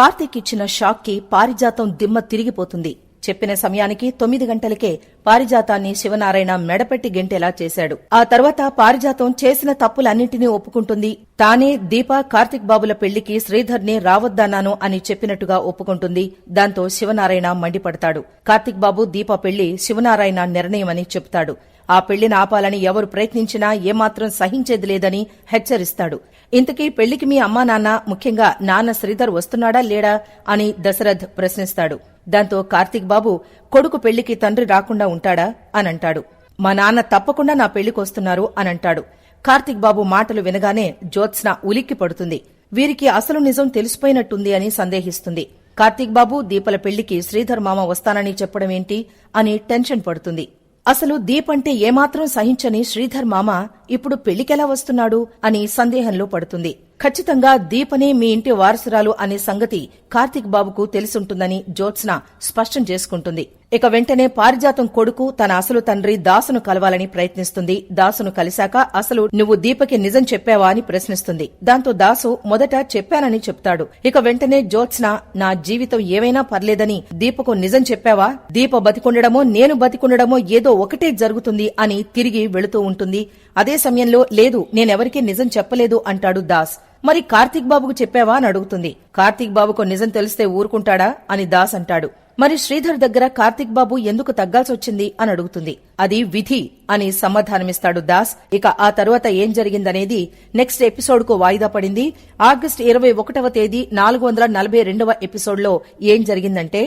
కార్తీక్ ఇచ్చిన షాక్కి పారిజాతం దిమ్మ తిరిగిపోతుంది. చెప్పిన సమయానికి తొమ్మిది గంటలకే పారిజాతాన్ని శివనారాయణ మెడపెట్టి గెంటేలా చేశాడు. ఆ తర్వాత పారిజాతం చేసిన తప్పులన్నింటినీ ఒప్పుకుంటుంది. తానే దీప కార్తిక్ బాబుల పెళ్ళికి శ్రీధర్ని రావద్దన్నాను అని చెప్పినట్టుగా ఒప్పుకుంటుంది. దాంతో శివనారాయణ మండిపడతాడు. కార్తిక్ బాబు దీప పెళ్ళి శివనారాయణ నిర్ణయమని చెప్తాడు ఆ పెళ్ళిని ఆపాలని ఎవరు ప్రయత్నించినా ఏమాత్రం సహించేది లేదని హెచ్చరిస్తాడు. ఇంతకీ పెళ్ళికి మీ అమ్మా నాన్న ముఖ్యంగా నాన్న శ్రీధర్ వస్తున్నాడా లేడా అని దశరథ్ ప్రశ్నిస్తాడు. దాంతో కార్తీక్ బాబు కొడుకు పెళ్ళికి తండ్రి రాకుండా ఉంటాడా? అనంటాడు. మా నాన్న తప్పకుండా నా పెళ్ళికొస్తున్నారు అనంటాడు. కార్తీక్ బాబు మాటలు వినగానే జ్యోత్స్న ఉలిక్కి పడుతుంది. వీరికి అసలు నిజం తెలిసిపోయినట్టుంది అని సందేహిస్తుంది. కార్తీక్ బాబు దీపల పెళ్ళికి శ్రీధర్ మామ వస్తానని చెప్పడమేంటి అని టెన్షన్ పడుతుంది. అసలు దీపంటే ఏమాత్రం సహించని శ్రీధర్ మామ ఇప్పుడు పెళ్ళికెలా వస్తున్నాడు? అని సందేహంలో పడుతుంది. ఖచ్చితంగా దీపనే మీ ఇంటి వారసురాలు అనే సంగతి కార్తీక్ బాబుకు తెలిసుంటుందని జ్యోత్స్న స్పష్టం చేసుకుంటుంది. ఇక వెంటనే పారిజాతం కొడుకు తన అసలు తండ్రి దాసును కలవాలని ప్రయత్నిస్తుంది. దాసును కలిశాక అసలు నువ్వు దీపకి నిజం చెప్పావా అని ప్రశ్నిస్తుంది. దాంతో దాసు మొదట చెప్పానని చెప్తాడు. ఇక వెంటనే జ్యోత్స్న నా జీవితం ఏమైనా పర్లేదని దీపకు నిజం చెప్పావా? దీప బతికుండడమో నేను బతికుండడమో ఏదో ఒకటే జరుగుతుంది అని తిరిగి వెళుతూ ఉంటుంది. అదే సమయంలో లేదు నేనెవరికీ నిజం చెప్పలేదు అంటాడు దాస్. మరి కార్తీక్ బాబుకు చెప్పావా అని అడుగుతుంది. కార్తీక్ బాబుకు నిజం తెలిస్తే ఊరుకుంటాడా అని దాస్ అంటాడు. మరి శ్రీధర్ దగ్గర కార్తీక్ బాబు ఎందుకు తగ్గాల్సొచ్చింది అని అడుగుతుంది. అది విధి అని సమాధానమిస్తాడు దాస్. ఇక ఆ తరువాత ఏం జరిగిందనేది నెక్స్ట్ ఎపిసోడ్కు వాయిదా పడింది. ఆగస్టు ఇరవై ఒకటవ తేదీ నాలుగు వందల నలభై రెండవ ఎపిసోడ్లో ఏం జరిగిందంటే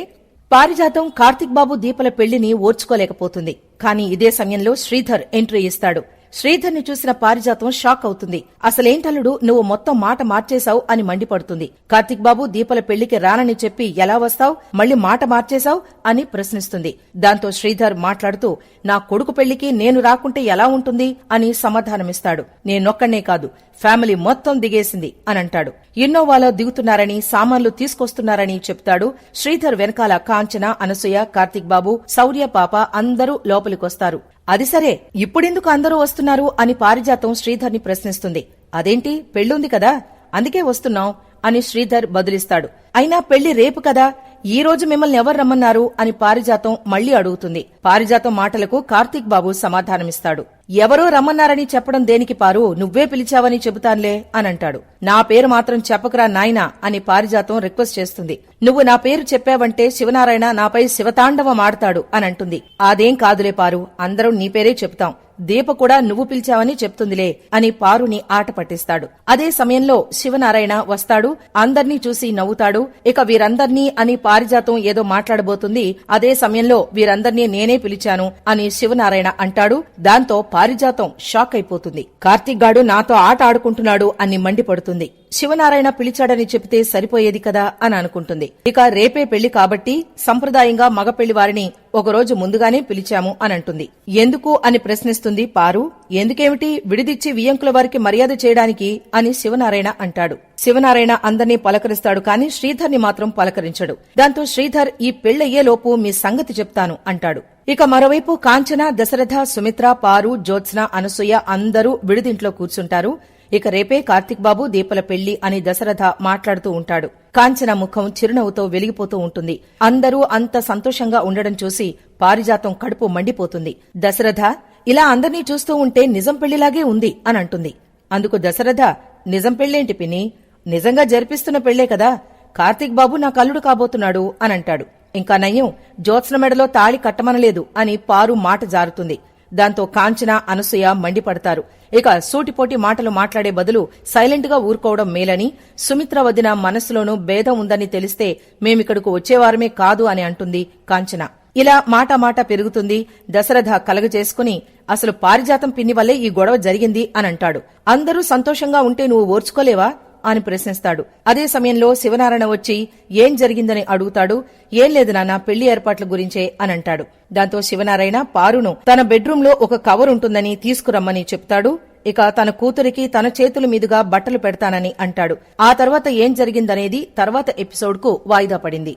పారిజాతం కార్తీక్ బాబు దీపల పెళ్ళిని ఓర్చుకోలేకపోతుంది. కానీ ఇదే సమయంలో శ్రీధర్ ఎంట్రీ ఇస్తాడు. శ్రీధర్ని చూసిన పారిజాతం షాక్ అవుతుంది. అసలేంటల్లుడు నువ్వు మొత్తం మాట మార్చేశావు అని మండిపడుతుంది. కార్తిక్ బాబు దీపల పెళ్ళికి రానని చెప్పి ఎలా వస్తావు? మళ్ళీ మాట మార్చేశావు అని ప్రశ్నిస్తుంది. దాంతో శ్రీధర్ మాట్లాడుతూ నా కొడుకు పెళ్ళికి నేను రాకుంటే ఎలా ఉంటుంది అని సమాధానమిస్తాడు. నేనొక్కనే కాదు ఫ్యామిలీ మొత్తం దిగేసింది అని అంటాడు ఇన్నోవాలో దిగుతున్నారని సామాన్లు తీసుకొస్తున్నారని చెప్తాడు శ్రీధర్ వెనకాల కాంచన అనసూయ కార్తిక్ బాబు శౌర్య పాప అందరూ లోపలికొస్తారు. అది సరే ఇప్పుడెందుకు అందరూ వస్తున్నారు అని పారిజాతం శ్రీధర్ని ప్రశ్నిస్తుంది. అదేంటి పెళ్ళుంది కదా అందుకే వస్తున్నాం. అని శ్రీధర్ బదులిస్తాడు. అయినా పెళ్ళి రేపు కదా? ఈ రోజు మిమ్మల్ని ఎవరు రమ్మన్నారు అని పారిజాతం మళ్ళీ అడుగుతుంది. పారిజాతం మాటలకు కార్తీక్ బాబు సమాధానమిస్తాడు. ఎవరో రమ్మన్నారని చెప్పడం దేనికి పారు? నువ్వే పిలిచావని చెబుతాన్లే అని అంటాడు. నా పేరు మాత్రం చెప్పకురా నాయనా అని పారిజాతం రిక్వెస్ట్ చేస్తుంది. నువ్వు నా పేరు చెప్పావంటే శివనారాయణ నాపై శివతాండవం ఆడతాడు అని అంటుంది. అదేం కాదులే పారు అందరం నీ పేరే చెబుతాం. దీప కూడా నువ్వు పిలిచావని చెప్తుందిలే అని పారుని ఆట పట్టిస్తాడు. అదే సమయంలో శివనారాయణ వస్తాడు అందర్నీ చూసి నవ్వుతాడు. ఇక వీరందర్నీ అని పారిజాతం ఏదో మాట్లాడబోతుంది. అదే సమయంలో వీరందర్నీ నేనే పిలిచాను అని శివనారాయణ అంటాడు. దాంతో పారిజాతం షాక్ అయిపోతుంది. కార్తీక్ గాడు నాతో ఆట ఆడుకుంటున్నాడు అని మండిపడుతుంది. శివనారాయణ పిలిచాడని చెబితే సరిపోయేది కదా అని అనుకుంటుంది. ఇక రేపే పెళ్ళి కాబట్టి సంప్రదాయంగా మగ పెళ్ళి వారిని ఒకరోజు ముందుగానే పిలిచాము అని అంటుంది ఎందుకు అని ప్రశ్నిస్తుంది పారు. ఎందుకేమిటి? విడిదిచ్చి వియంకుల వారికి మర్యాద చేయడానికి అని శివనారాయణ అంటాడు. శివనారాయణ అందర్నీ పలకరిస్తాడు కాని శ్రీధర్ని మాత్రం పలకరించడు. దాంతో శ్రీధర్ ఈ పెళ్ళయ్యేలోపు మీ సంగతి చెప్తాను అంటాడు. ఇక మరోవైపు కాంచన దశరథ సుమిత్ర పారు జ్యోత్స్న అనసూయ అందరూ విడిదింట్లో కూర్చుంటారు. ఇక రేపే కార్తిక్ బాబు దీపల పెళ్ళి అని దశరథ మాట్లాడుతూ ఉంటాడు. కాంచన ముఖం చిరునవ్వుతో వెలిగిపోతూ ఉంటుంది. అందరూ అంత సంతోషంగా ఉండడం చూసి పారిజాతం కడుపు మండిపోతుంది. దశరథ ఇలా అందర్నీ చూస్తూ ఉంటే నిజం పెళ్ళిలాగే ఉంది అని అంటుంది. అందుకు దశరథ నిజం పెళ్ళేంటి పిని నిజంగా జరిపిస్తున్న పెళ్ళే కదా. కార్తీక్ బాబు నా కల్లుడు కాబోతున్నాడు అని అంటాడు. ఇంకా నయ్యం జ్యోత్స్న మెడలో తాళి కట్టమనలేదు అని పారు మాట జారుతుంది. దాంతో కాంచన అనసూయ మండిపడతారు. ఇక సూటిపోటి మాటలు మాట్లాడే బదులు సైలెంట్గా ఊరుకోవడం మేలని సుమిత్ర వదిన మనస్సులోనూ భేదం ఉందని తెలిస్తే మేమిక్కడకు వచ్చేవారమే కాదు అని అంటుంది కాంచన. ఇలా మాట మాట పెరుగుతుంది దశరథ కలగజేసుకుని అసలు పారిజాతం పిన్ని వల్లే ఈ గొడవ జరిగింది అని అంటాడు అందరూ సంతోషంగా ఉంటే నువ్వు ఓర్చుకోలేవా? అని ప్రశ్నిస్తాడు. అదే సమయంలో శివనారాయణ వచ్చి ఏం జరిగిందని అడుగుతాడు. ఏం లేదు నాన్న పెళ్ళి ఏర్పాట్ల గురించే అని అంటాడు దాంతో శివనారాయణ పారును తన బెడ్రూమ్లో ఒక కవర్ ఉంటుందని తీసుకురమ్మని చెప్తాడు. ఇక తన కూతురికి తన చేతుల మీదుగా బట్టలు పెడతానని అంటాడు. ఆ తర్వాత ఏం జరిగిందనేది తర్వాత ఎపిసోడ్కు వాయిదా పడింది.